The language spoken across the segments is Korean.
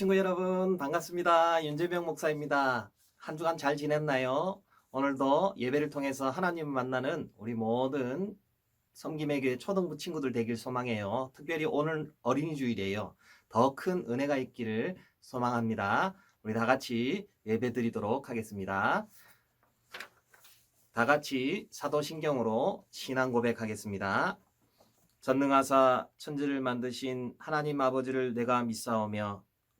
친구 여러분 반갑습니다. 윤재병 목사입니다. 한 주간 잘 지냈나요? 오늘도 예배를 통해서 하나님을 만나는 우리 모든 섬김의 교회 초등부 친구들 되길 소망해요. 특별히 오늘 어린이 주일이에요. 더 큰 은혜가 있기를 소망합니다. 우리 다 같이 예배 드리도록 하겠습니다. 다 같이 사도신경으로 신앙 고백하겠습니다. 전능하사 천지를 만드신 하나님 아버지를 내가 믿사오며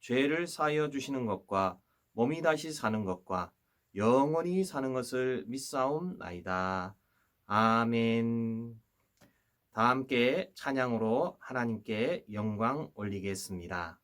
죄를 사하여 주시는 것과 몸이 다시 사는 것과 영원히 사는 것을 믿사옵나이다. 아멘. 다 함께 찬양으로 하나님께 영광 올리겠습니다.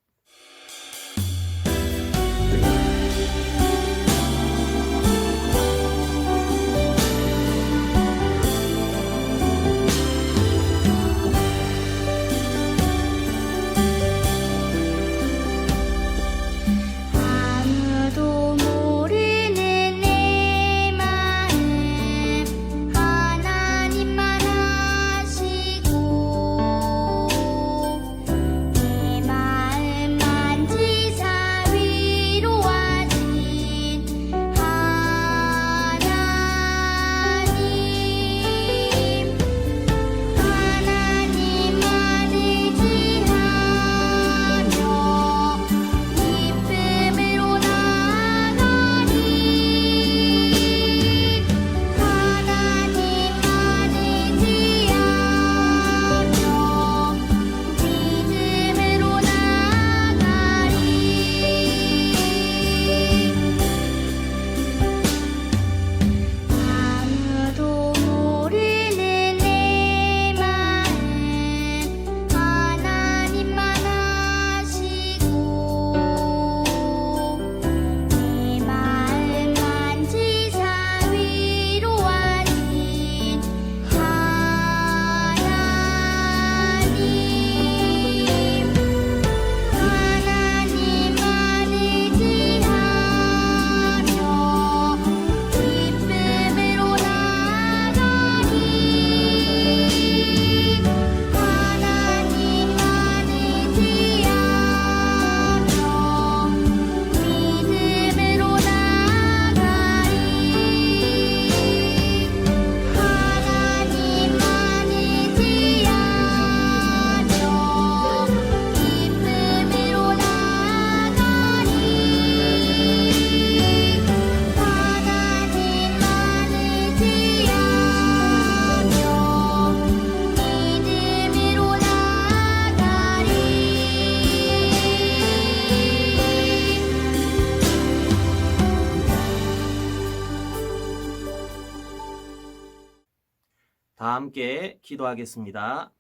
기도하겠습니다.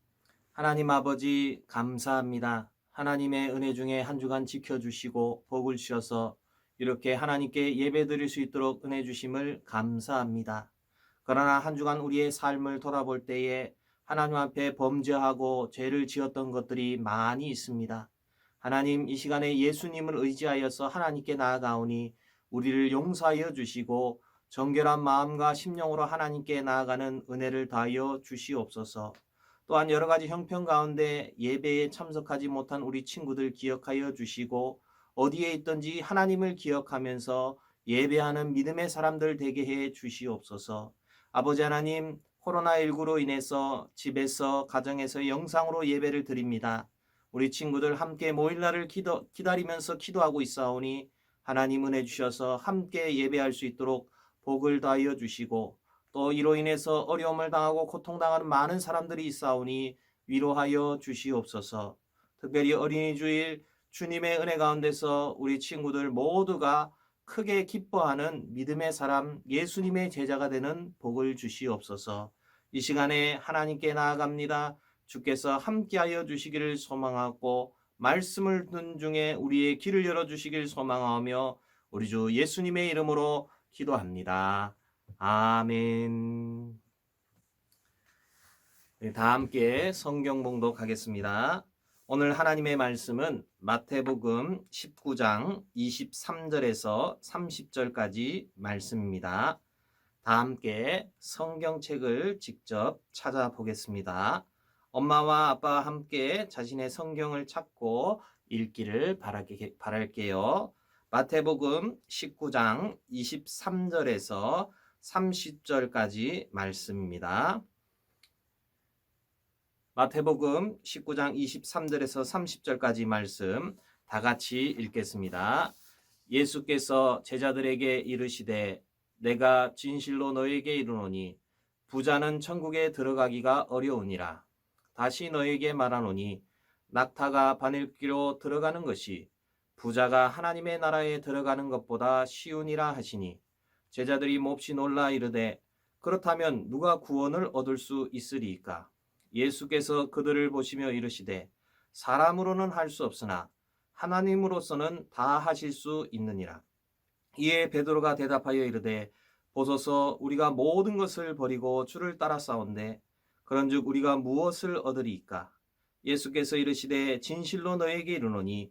하나님 아버지 감사합니다. 하나님의 은혜 중에 한 주간 지켜주시고 복을 주셔서 이렇게 하나님께 예배드릴 수 있도록 은혜 주심을 감사합니다. 그러나 한 주간 우리의 삶을 돌아볼 때에 하나님 앞에 범죄하고 죄를 지었던 것들이 많이 있습니다. 하나님 이 시간에 예수님을 의지하여서 하나님께 나아가오니 우리를 용서하여 주시고 정결한 마음과 심령으로 하나님께 나아가는 은혜를 다하여 주시옵소서. 또한 여러 가지 형편 가운데 예배에 참석하지 못한 우리 친구들 기억하여 주시고 어디에 있든지 하나님을 기억하면서 예배하는 믿음의 사람들 되게 해 주시옵소서. 아버지 하나님, 코로나19로 인해서 집에서 가정에서 영상으로 예배를 드립니다. 우리 친구들 함께 모일 날을 기도, 기다리면서 기도하고 있사오니 하나님 은혜 주셔서 함께 예배할 수 있도록 복을 다하여 주시고 또 이로 인해서 어려움을 당하고 고통당하는 많은 사람들이 있사오니 위로하여 주시옵소서. 특별히 어린이 주일 주님의 은혜 가운데서 우리 친구들 모두가 크게 기뻐하는 믿음의 사람 예수님의 제자가 되는 복을 주시옵소서. 이 시간에 하나님께 나아갑니다. 주께서 함께하여 주시기를 소망하고 말씀을 듣는 중에 우리의 길을 열어 주시길 소망하며 우리 주 예수님의 이름으로 기도합니다. 아멘. 네, 다 함께 성경 봉독하겠습니다. 오늘 하나님의 말씀은 마태복음 19장 23절에서 30절까지 말씀입니다. 다 함께 성경책을 직접 찾아보겠습니다. 엄마와 아빠와 함께 자신의 성경을 찾고 읽기를 바랄게, 바랄게요. 마태복음 19장 23절에서 30절까지 말씀입니다. 마태복음 19장 23절에서 30절까지 말씀 다 같이 읽겠습니다. 예수께서 제자들에게 이르시되 내가 진실로 너에게 이르노니 부자는 천국에 들어가기가 어려우니라. 다시 너에게 말하노니 낙타가 바늘기로 들어가는 것이 부자가 하나님의 나라에 들어가는 것보다 쉬우니라 하시니 제자들이 몹시 놀라 이르되 그렇다면 누가 구원을 얻을 수 있으리이까? 예수께서 그들을 보시며 이르시되 사람으로는 할 수 없으나 하나님으로서는 다 하실 수 있느니라. 이에 베드로가 대답하여 이르되 보소서 우리가 모든 것을 버리고 주를 따라 싸운데 그런즉 우리가 무엇을 얻으리이까? 예수께서 이르시되 진실로 너에게 이르노니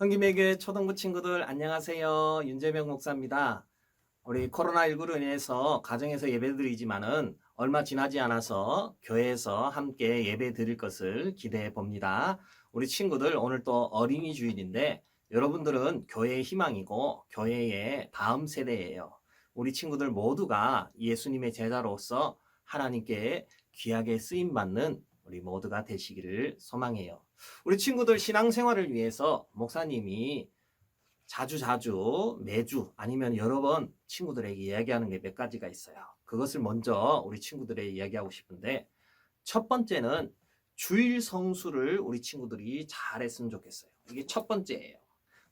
흥김에게 초등부 친구들 안녕하세요 윤재명 목사입니다 우리 코로나19로 인해서 가정에서 예배드리지만은 얼마 지나지 않아서 교회에서 함께 예배 드릴 것을 기대해 봅니다. 우리 친구들 오늘 또 어린이 주일인데 여러분들은 교회의 희망이고 교회의 다음 세대예요. 우리 친구들 모두가 예수님의 제자로서 하나님께 귀하게 쓰임 받는 우리 모두가 되시기를 소망해요. 우리 친구들 신앙생활을 위해서 목사님이 자주 자주 매주 아니면 여러 번 친구들에게 이야기하는 게 몇 가지가 있어요. 그것을 먼저 우리 친구들에게 이야기하고 싶은데 첫 번째는 주일 성수를 우리 친구들이 잘했으면 좋겠어요. 이게 첫 번째예요.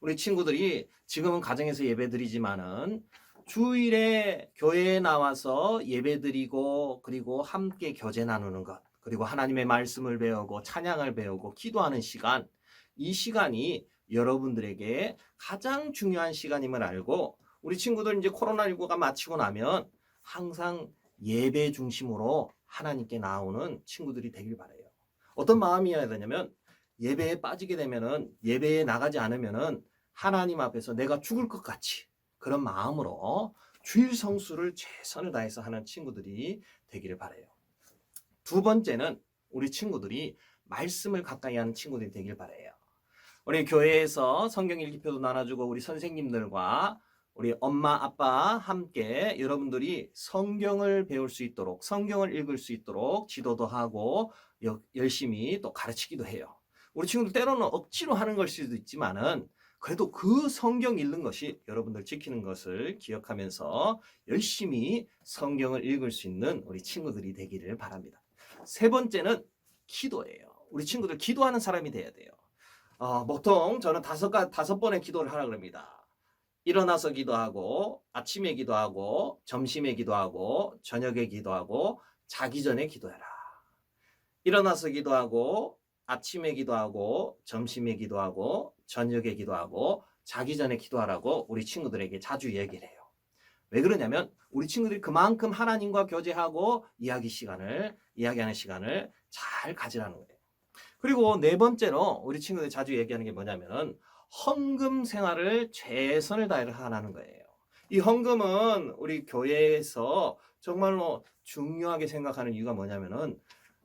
우리 친구들이 지금은 가정에서 예배드리지만은 주일에 교회에 나와서 예배드리고 그리고 함께 교제 나누는 것 그리고 하나님의 말씀을 배우고 찬양을 배우고 기도하는 시간 이 시간이 여러분들에게 가장 중요한 시간임을 알고 우리 친구들 이제 코로나19가 마치고 나면 항상 예배 중심으로 하나님께 나오는 친구들이 되길 바래요. 어떤 마음이어야 되냐면 예배에 빠지게 되면은 예배에 나가지 않으면은 하나님 앞에서 내가 죽을 것 같이 그런 마음으로 주일 성수를 최선을 다해서 하는 친구들이 되기를 바래요. 두 번째는 우리 친구들이 말씀을 가까이 하는 친구들이 되길 바래요. 우리 교회에서 성경 일기표도 나눠주고 우리 선생님들과 우리 엄마 아빠 함께 여러분들이 성경을 배울 수 있도록 성경을 읽을 수 있도록 지도도 하고 여- 열심히 또 가르치기도 해요. 우리 친구들 때로는 억지로 하는 걸 수도 있지만은 그래도 그 성경 읽는 것이 여러분들 지키는 것을 기억하면서 열심히 성경을 읽을 수 있는 우리 친구들이 되기를 바랍니다. 세 번째는 기도예요. 우리 친구들 기도하는 사람이 돼야 돼요. 어, 보통 저는 다섯 가 다섯 번의 기도를 하라 그럽니다. 일어나서 기도하고 아침에 기도하고 점심에 기도하고 저녁에 기도하고 자기 전에 기도해라. 일어나서 기도하고 아침에 기도하고 점심에 기도하고 저녁에 기도하고 자기 전에 기도하라고 우리 친구들에게 자주 얘기를 해요. 왜 그러냐면 우리 친구들이 그만큼 하나님과 교제하고 이야기 시간을 이야기하는 시간을 잘 가지라는 거예요. 그리고 네 번째로 우리 친구들이 자주 얘기하는 게 뭐냐면은 헌금 생활을 최선을 다해 하라는 거예요. 이 헌금은 우리 교회에서 정말로 중요하게 생각하는 이유가 뭐냐면은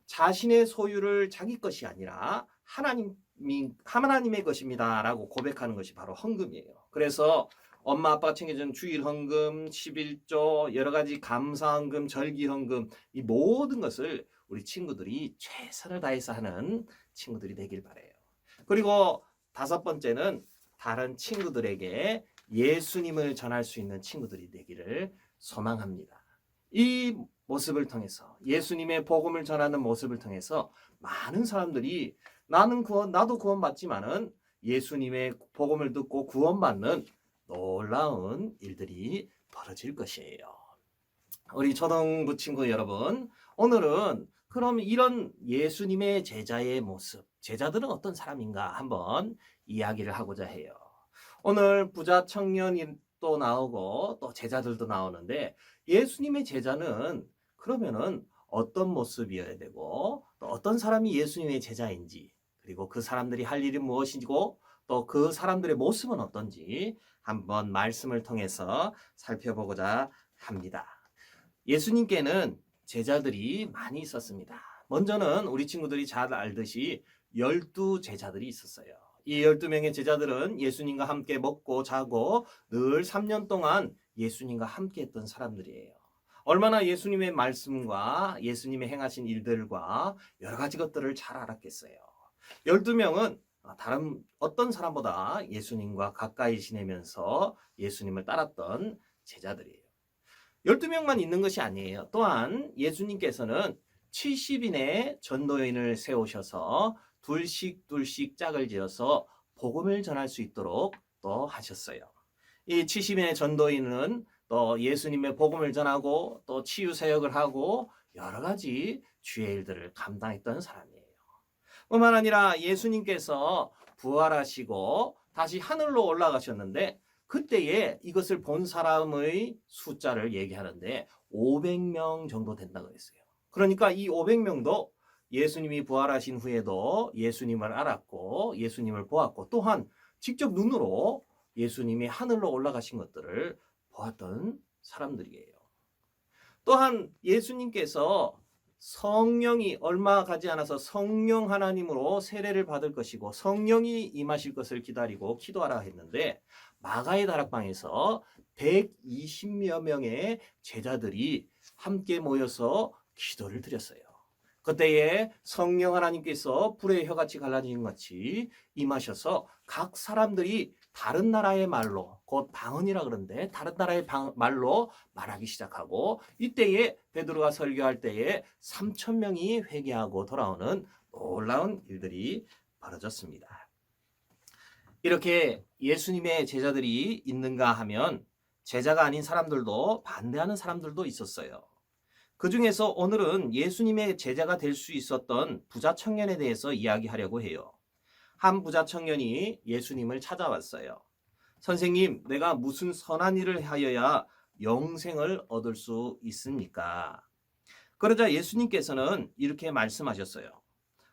자신의 소유를 자기 것이 아니라 하나님이 하나님의 것입니다라고 고백하는 것이 바로 헌금이에요. 그래서 엄마 아빠가 챙겨준 주일 헌금, 11조, 여러 가지 감사 헌금, 절기 헌금 이 모든 것을 우리 친구들이 최선을 다해서 하는 친구들이 되길 바래요. 그리고 다섯 번째는 다른 친구들에게 예수님을 전할 수 있는 친구들이 되기를 소망합니다. 이 모습을 통해서 예수님의 복음을 전하는 모습을 통해서 많은 사람들이 나는 구원 나도 구원받지만은 예수님의 복음을 듣고 구원받는 놀라운 일들이 벌어질 것이에요. 우리 초등부 친구 여러분, 오늘은 그럼 이런 예수님의 제자의 모습, 제자들은 어떤 사람인가 한번 이야기를 하고자 해요. 오늘 부자 청년이 또 나오고 또 제자들도 나오는데 예수님의 제자는 그러면은 어떤 모습이어야 되고 또 어떤 사람이 예수님의 제자인지 그리고 그 사람들이 할 일이 무엇이고 또 그 사람들의 모습은 어떤지 한번 말씀을 통해서 살펴보고자 합니다. 예수님께는 제자들이 많이 있었습니다. 먼저는 우리 친구들이 잘 알듯이 열두 제자들이 있었어요. 이 열두 명의 제자들은 예수님과 함께 먹고 자고 늘 3년 동안 예수님과 함께 했던 사람들이에요. 얼마나 예수님의 말씀과 예수님의 행하신 일들과 여러 가지 것들을 잘 알았겠어요. 12명은 다른 어떤 사람보다 예수님과 가까이 지내면서 예수님을 따랐던 제자들이에요. 12명만 있는 것이 아니에요. 또한 예수님께서는 70인의 전도인을 세우셔서 둘씩 둘씩 짝을 지어서 복음을 전할 수 있도록 또 하셨어요. 이 70인의 전도인은 또 예수님의 복음을 전하고 또 치유 사역을 하고 여러 가지 주의 일들을 감당했던 사람이에요. 뿐만 아니라 예수님께서 부활하시고 다시 하늘로 올라가셨는데 그때에 이것을 본 사람의 숫자를 얘기하는데 500명 정도 된다고 했어요. 그러니까 이 500명도 예수님이 부활하신 후에도 예수님을 알았고 예수님을 보았고 또한 직접 눈으로 예수님이 하늘로 올라가신 것들을 보았던 사람들이에요. 또한 예수님께서 성령이 얼마 가지 않아서 성령 하나님으로 세례를 받을 것이고 성령이 임하실 것을 기다리고 기도하라 했는데 마가의 다락방에서 120여 명의 제자들이 함께 모여서 기도를 드렸어요. 그때에 성령 하나님께서 불의 혀같이 갈라진 것 같이 임하셔서 각 사람들이 다른 나라의 말로 곧 방언이라 그러는데 다른 나라의 방, 말로 말하기 시작하고 이때에 베드로가 설교할 때에 3천 명이 회개하고 돌아오는 놀라운 일들이 벌어졌습니다. 이렇게 예수님의 제자들이 있는가 하면 제자가 아닌 사람들도 반대하는 사람들도 있었어요. 그 중에서 오늘은 예수님의 제자가 될 수 있었던 부자 청년에 대해서 이야기하려고 해요. 한 부자 청년이 예수님을 찾아왔어요. 선생님, 내가 무슨 선한 일을 하여야 영생을 얻을 수 있습니까? 그러자 예수님께서는 이렇게 말씀하셨어요.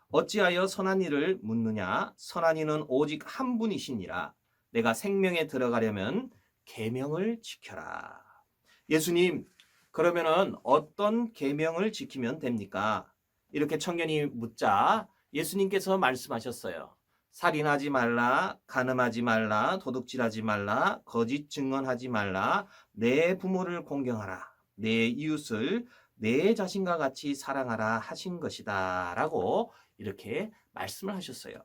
어찌하여 선한 일을 묻느냐? 선한 이는 오직 한 분이시니라. 내가 생명에 들어가려면 계명을 지켜라. 예수님, 그러면은 어떤 계명을 지키면 됩니까? 이렇게 청년이 묻자 예수님께서 말씀하셨어요. 살인하지 말라, 간음하지 말라, 도둑질하지 말라, 거짓 증언하지 말라, 내 부모를 공경하라, 내 이웃을 내 자신과 같이 사랑하라 하신 것이다. 라고 이렇게 말씀을 하셨어요.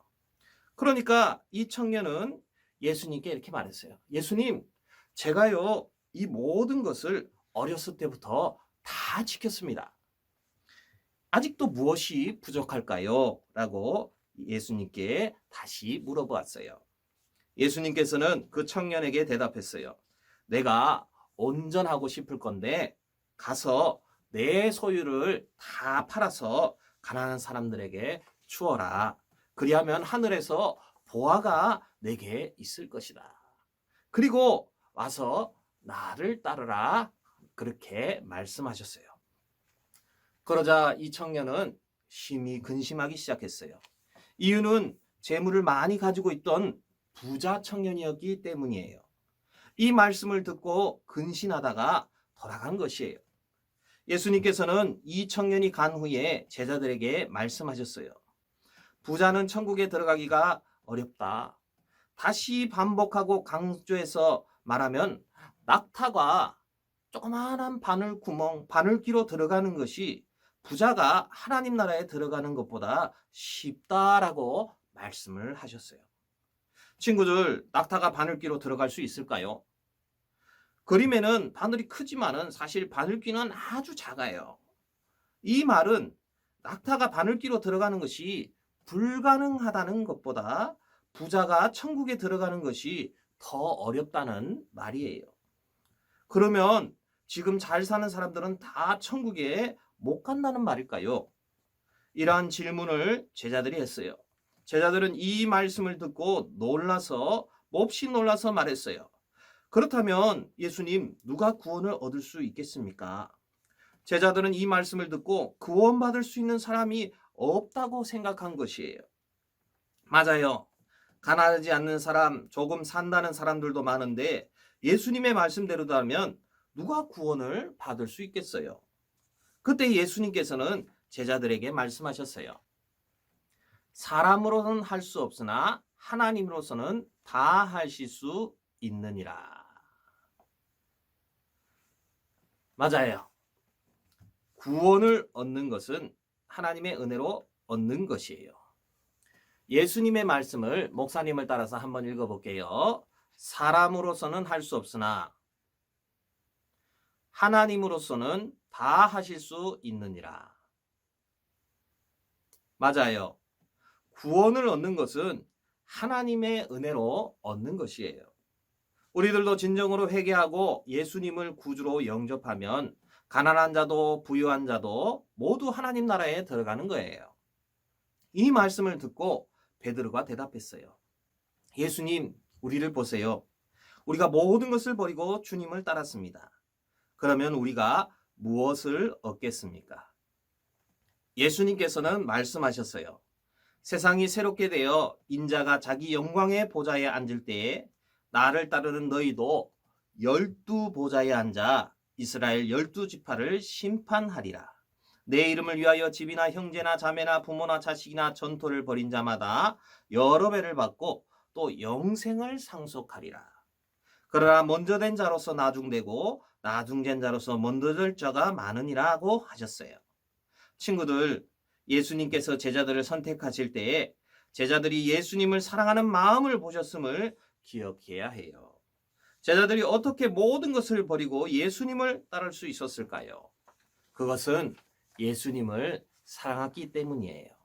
그러니까 이 청년은 예수님께 이렇게 말했어요. 예수님, 제가요, 이 모든 것을 어렸을 때부터 다 지켰습니다. 아직도 무엇이 부족할까요? 라고 예수님께 다시 물어보았어요. 예수님께서는 그 청년에게 대답했어요. 내가 온전하고 싶을 건데 가서 내 소유를 다 팔아서 가난한 사람들에게 주어라. 그리하면 하늘에서 보화가 내게 있을 것이다. 그리고 와서 나를 따르라. 그렇게 말씀하셨어요. 그러자 이 청년은 심히 근심하기 시작했어요. 이유는 재물을 많이 가지고 있던 부자 청년이었기 때문이에요. 이 말씀을 듣고 근신하다가 돌아간 것이에요. 예수님께서는 이 청년이 간 후에 제자들에게 말씀하셨어요. 부자는 천국에 들어가기가 어렵다. 다시 반복하고 강조해서 말하면 낙타가 조그마한 바늘 구멍, 바늘귀로 들어가는 것이 부자가 하나님 나라에 들어가는 것보다 쉽다라고 말씀을 하셨어요. 친구들, 낙타가 바늘귀로 들어갈 수 있을까요? 그림에는 바늘이 크지만은 사실 바늘귀는 아주 작아요. 이 말은 낙타가 바늘귀로 들어가는 것이 불가능하다는 것보다 부자가 천국에 들어가는 것이 더 어렵다는 말이에요. 그러면 지금 잘 사는 사람들은 다 천국에 못 간다는 말일까요? 이러한 질문을 제자들이 했어요. 제자들은 이 말씀을 듣고 놀라서 몹시 놀라서 말했어요. 그렇다면 예수님 누가 구원을 얻을 수 있겠습니까? 제자들은 이 말씀을 듣고 구원받을 수 있는 사람이 없다고 생각한 것이에요. 맞아요. 가난하지 않는 사람, 조금 산다는 사람들도 많은데 예수님의 말씀대로라면 누가 구원을 받을 수 있겠어요? 그때 예수님께서는 제자들에게 말씀하셨어요. 사람으로는 할 수 없으나 하나님으로서는 다 하실 수 있느니라. 맞아요. 구원을 얻는 것은 하나님의 은혜로 얻는 것이에요. 예수님의 말씀을 목사님을 따라서 한번 읽어볼게요. 사람으로서는 할 수 없으나 하나님으로서는 다 하실 수 있느니라. 맞아요. 구원을 얻는 것은 하나님의 은혜로 얻는 것이에요. 우리들도 진정으로 회개하고 예수님을 구주로 영접하면 가난한 자도 부유한 자도 모두 하나님 나라에 들어가는 거예요. 이 말씀을 듣고 베드로가 대답했어요. 예수님, 우리를 보세요. 우리가 모든 것을 버리고 주님을 따랐습니다. 그러면 우리가 무엇을 얻겠습니까? 예수님께서는 말씀하셨어요. 세상이 새롭게 되어 인자가 자기 영광의 보좌에 앉을 때에 나를 따르는 너희도 열두 보좌에 앉아 이스라엘 열두 지파를 심판하리라. 내 이름을 위하여 집이나 형제나 자매나 부모나 자식이나 전토를 벌인 자마다 여러 배를 받고 또 영생을 상속하리라. 그러나 먼저 된 자로서 나중되고 나중된 자로서 먼저 될 자가 많으니라고 하셨어요. 친구들, 예수님께서 제자들을 선택하실 때에 제자들이 예수님을 사랑하는 마음을 보셨음을 기억해야 해요. 제자들이 어떻게 모든 것을 버리고 예수님을 따를 수 있었을까요? 그것은 예수님을 사랑했기 때문이에요.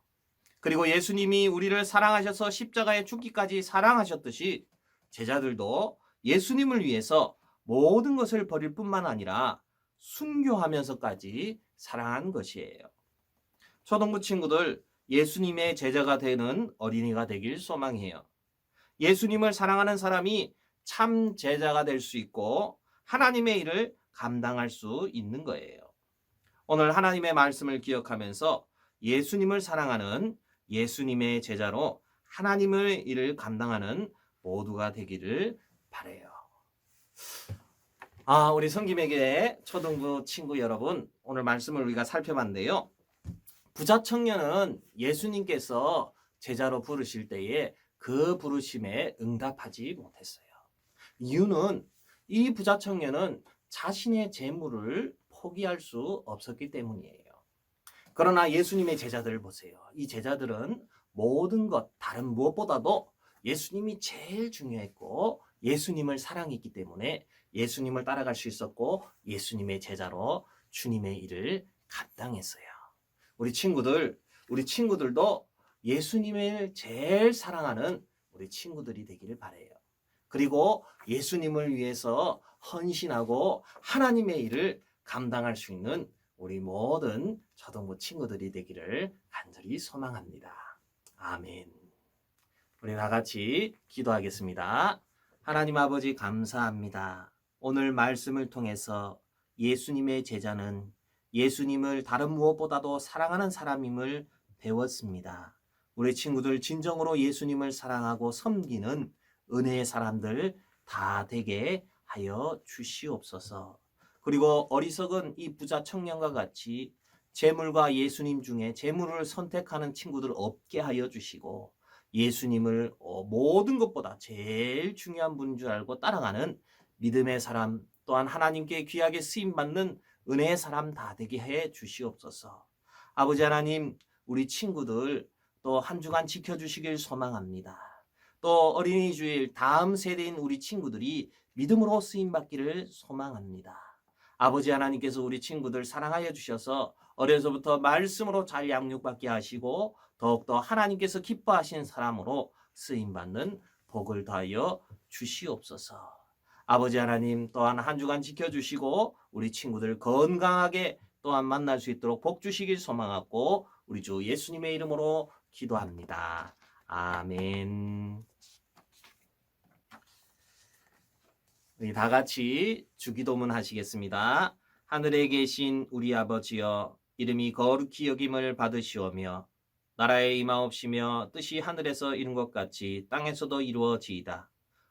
그리고 예수님이 우리를 사랑하셔서 십자가에 죽기까지 사랑하셨듯이 제자들도 예수님을 위해서 모든 것을 버릴 뿐만 아니라 순교하면서까지 사랑한 것이에요. 초등부 친구들 예수님의 제자가 되는 어린이가 되길 소망해요. 예수님을 사랑하는 사람이 참 제자가 될 수 있고 하나님의 일을 감당할 수 있는 거예요. 오늘 하나님의 말씀을 기억하면서 예수님을 사랑하는 예수님의 제자로 하나님의 일을 감당하는 모두가 되기를 바래요. 아, 우리 성김에게 초등부 친구 여러분, 오늘 말씀을 우리가 살펴봤는데요. 부자 청년은 예수님께서 제자로 부르실 때에 그 부르심에 응답하지 못했어요. 이유는 이 부자 청년은 자신의 재물을 포기할 수 없었기 때문이에요. 그러나 예수님의 제자들을 보세요. 이 제자들은 모든 것, 다른 무엇보다도 예수님이 제일 중요했고 예수님을 사랑했기 때문에 예수님을 따라갈 수 있었고 예수님의 제자로 주님의 일을 감당했어요. 우리 친구들, 우리 친구들도 예수님을 제일 사랑하는 우리 친구들이 되기를 바래요. 그리고 예수님을 위해서 헌신하고 하나님의 일을 감당할 수 있는 우리 모든 초등부 친구들이 되기를 간절히 소망합니다. 아멘. 우리 다 같이 기도하겠습니다. 하나님 아버지 감사합니다. 오늘 말씀을 통해서 예수님의 제자는 예수님을 다른 무엇보다도 사랑하는 사람임을 배웠습니다. 우리 친구들 진정으로 예수님을 사랑하고 섬기는 은혜의 사람들 다 되게 하여 주시옵소서. 그리고 어리석은 이 부자 청년과 같이 재물과 예수님 중에 재물을 선택하는 친구들 없게 하여 주시고 예수님을 어, 모든 것보다 제일 중요한 분인 줄 알고 따라가는 믿음의 사람 또한 하나님께 귀하게 쓰임 받는 은혜의 사람 다 되게 해 주시옵소서. 아버지 하나님, 우리 친구들 또 한 주간 지켜 주시길 소망합니다. 또 어린이 주일 다음 세대인 우리 친구들이 믿음으로 쓰임 받기를 소망합니다. 아버지 하나님께서 우리 친구들 사랑하여 주셔서 어려서부터 말씀으로 잘 양육받게 하시고 더욱더 하나님께서 기뻐하시는 사람으로 쓰임 받는 복을 더하여 주시옵소서. 아버지 하나님 또한 한 주간 지켜주시고 우리 친구들 건강하게 또한 만날 수 있도록 복 주시길 소망하고 우리 주 예수님의 이름으로 기도합니다. 아멘. 우리 다 같이 주기도문 하시겠습니다. 하늘에 계신 우리 아버지여 이름이 거룩히 여김을 받으시오며 나라의 임하옵시며 뜻이 하늘에서 이룬 것 같이 땅에서도 이루어지이다.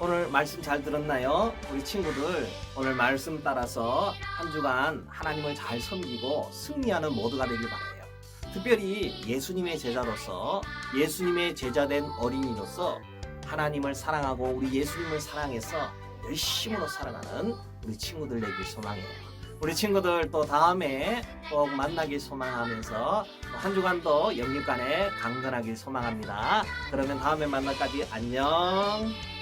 오늘 말씀 잘 들었나요? 우리 친구들 오늘 말씀 따라서 한 주간 하나님을 잘 섬기고 승리하는 모두가 되길 바라요. 특별히 예수님의 제자로서 예수님의 제자된 어린이로서 하나님을 사랑하고 우리 예수님을 사랑해서 열심으로 살아가는 우리 친구들 되길 소망해요. 우리 친구들 또 다음에 꼭 만나길 소망하면서 한 주간도 영육간에 강건하길 소망합니다. 그러면 다음에 만날까지 안녕.